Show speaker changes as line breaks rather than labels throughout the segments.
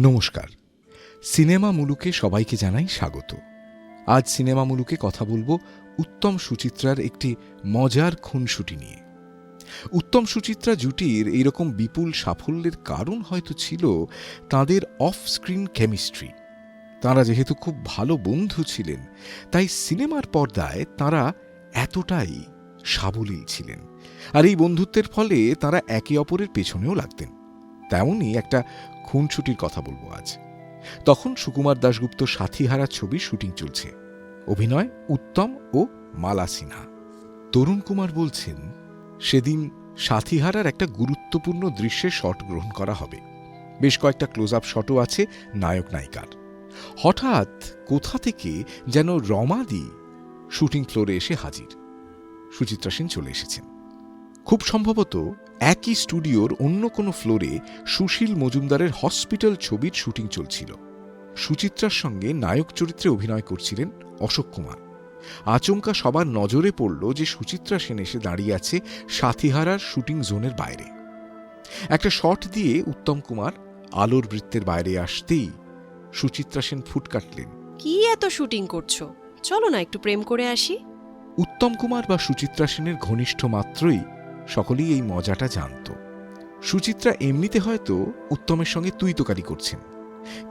নমস্কার। সিনেমা মুলুকে সবাইকে জানাই স্বাগত। আজ সিনেমা মুলুকে কথা বলব উত্তম সুচিত্রার একটি মজার খুনসুটি নিয়ে। উত্তম সুচিত্রা জুটির এইরকম বিপুল সাফল্যের কারণ হয়তো ছিল তাদের অফ স্ক্রিন কেমিস্ট্রি। তাঁরা যেহেতু খুব ভালো বন্ধু ছিলেন, তাই সিনেমার পর্দায় তাঁরা এতটাই সাবলীল ছিলেন। আর এই বন্ধুত্বের ফলে তারা একে অপরের পেছনেও লাগতেন। তেমনই একটা খুনছুটির কথা বলব আজ। তখন সুকুমার দাশগুপ্ত সাথীহারা ছবির শুটিং চলছে। অভিনয় উত্তম ও মালা সিনহা। তরুণ কুমার বলছেন, সেদিন সাথীহারার একটা গুরুত্বপূর্ণ দৃশ্যে শট গ্রহণ করা হবে। বেশ কয়েকটা ক্লোজ আপ শটও আছে নায়ক নায়িকার। হঠাৎ কোথা থেকে যেন রমাদি শুটিং ফ্লোরে এসে হাজির। সুচিত্রা সেন চলে এসেছেন। খুব সম্ভবত একই স্টুডিওর অন্য কোনো ফ্লোরে সুশীল মজুমদারের হসপিটাল ছবির শুটিং চলছিল। সুচিত্রার সঙ্গে নায়ক চরিত্রে অভিনয় করছিলেন অশোক কুমার। আচমকা সবার নজরে পড়ল যে সুচিত্রা সেন এসে দাঁড়িয়ে আছে সাথীহারার শুটিং জোনের বাইরে। একটা শট দিয়ে উত্তম কুমার আলোর বৃত্তের বাইরে আসতেই সুচিত্রা সেন ফুট কাটলেন।
কি এত শুটিং করছ? চলো না একটু প্রেম করে আসি।
উত্তম কুমার বা সুচিত্রা সেনের ঘনিষ্ঠ মাত্রই সকলেই এই মজাটা জানত। সুচিত্রা এমনিতে হয়তো উত্তমের সঙ্গে তুই তোকারি করছেন।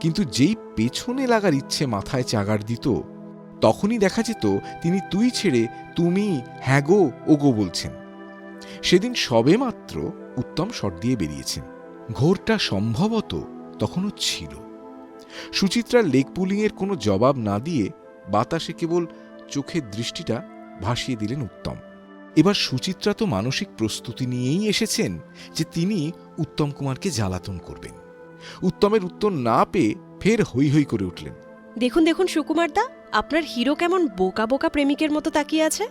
কিন্তু যেই পেছনে লাগার ইচ্ছে মাথায় চাগার দিত, তখনই দেখা যেত তিনি তুই ছেড়ে তুমি হ্যাঁ গো ও গো বলছেন। সেদিন সবে মাত্র উত্তম শট দিয়ে বেরিয়েছেন। ঘোরটা সম্ভবত তখনও ছিল। সুচিত্রার লেগ পুলিংয়ের কোনো জবাব না দিয়ে বাতাসে কেবল চোখের দৃষ্টিটা ভাসিয়ে দিলেন উত্তম। এবার সুচিত্রা তো মানসিক প্রস্তুতি নিয়েই এসেছেন যে তিনি উত্তম কুমারকে জ্বালাতন করবেন। উত্তমের উত্তর না পেয়ে ফের হৈ হৈ করে উঠলেন।
দেখুন দেখুন সুকুমার দা আপনার হিরো কেমন বোকা বোকা প্রেমিকের মতো তাকিয়ে আছে?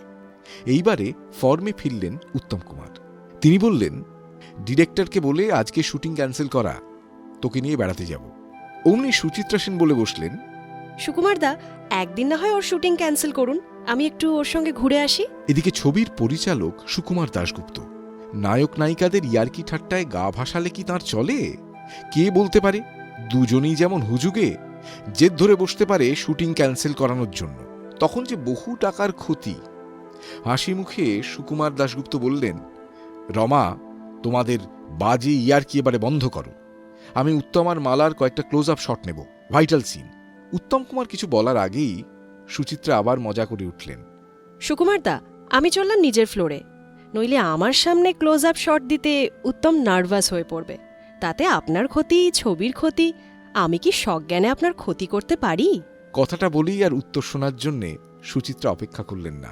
এইবারে ফর্মে ফিরলেন উত্তম কুমার। তিনি বললেন ডিরেক্টরকে বলে আজকে শুটিং ক্যান্সেল করা তোকে নিয়ে বেড়াতে যাব। অমনি সুচিত্রা সেন বলে বসলেন
সুকুমার দা একদিন না হয় ওর শুটিং ক্যান্সেল করুন। আমি একটু ওর সঙ্গে ঘুরে আসি।
এদিকে ছবির পরিচালক সুকুমার দাশগুপ্ত। নায়ক নায়িকাদের ইয়ার্কি ঠাট্টায় গা ভাসালে কি তার চলে? কে বলতে পারে? দুজনেই যেমন হুজুগে, জেদ ধরে বসতে পারে শুটিং ক্যান্সেল করানোর জন্য। তখন যে বহু টাকার ক্ষতি। হাসি মুখে সুকুমার দাশগুপ্ত বললেন, রমা, তোমাদের বাজে ইয়ার্কি এবারে বন্ধ করো। আমি উত্তম আর মালার কয়েকটা ক্লোজ আপ শট নেব ভাইটাল সিন উত্তম কুমার কিছু বলার আগেই সুচিত্রা আবার মজা করে উঠলেন।
সুকুমার দা আমি চললাম নিজের ফ্লোরে নইলে আমার সামনে ক্লোজ আপ শট দিতে উত্তম নার্ভাস হয়ে পড়বে। তাতে আপনার ক্ষতি ছবির ক্ষতি আমি কি সজ্ঞানে আপনার ক্ষতি করতে পারি?
কথাটা বলেই আর উত্তর শোনার জন্যে সুচিত্রা অপেক্ষা করলেন না।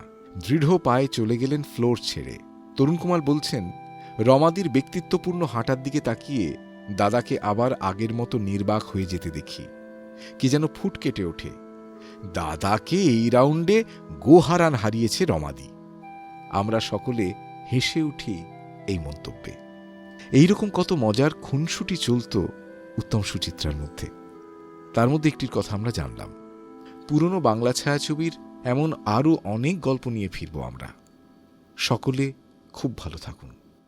দৃঢ় পায়ে চলে গেলেন ফ্লোর ছেড়ে। তরুণ কুমার বলছেন রমাদির ব্যক্তিত্বপূর্ণ হাঁটার দিকে তাকিয়ে দাদাকে আবার আগের মতো নির্বাক হয়ে যেতে দেখি। কি যেন ফুট কেটে ওঠে। দাদাকে এই রাউন্ডে গোহারান হারিয়েছে রমাদি। আমরা সকলে হেসে উঠি এই মন্তব্যে। এইরকম কত মজার খুনসুটি চলত উত্তম সুচিত্রার মধ্যে। তার মধ্যে একটির কথা আমরা জানলাম। পুরনো বাংলা ছায়াছবির এমন আরও অনেক গল্প নিয়ে ফিরব আমরা। সকলে খুব ভালো থাকুন।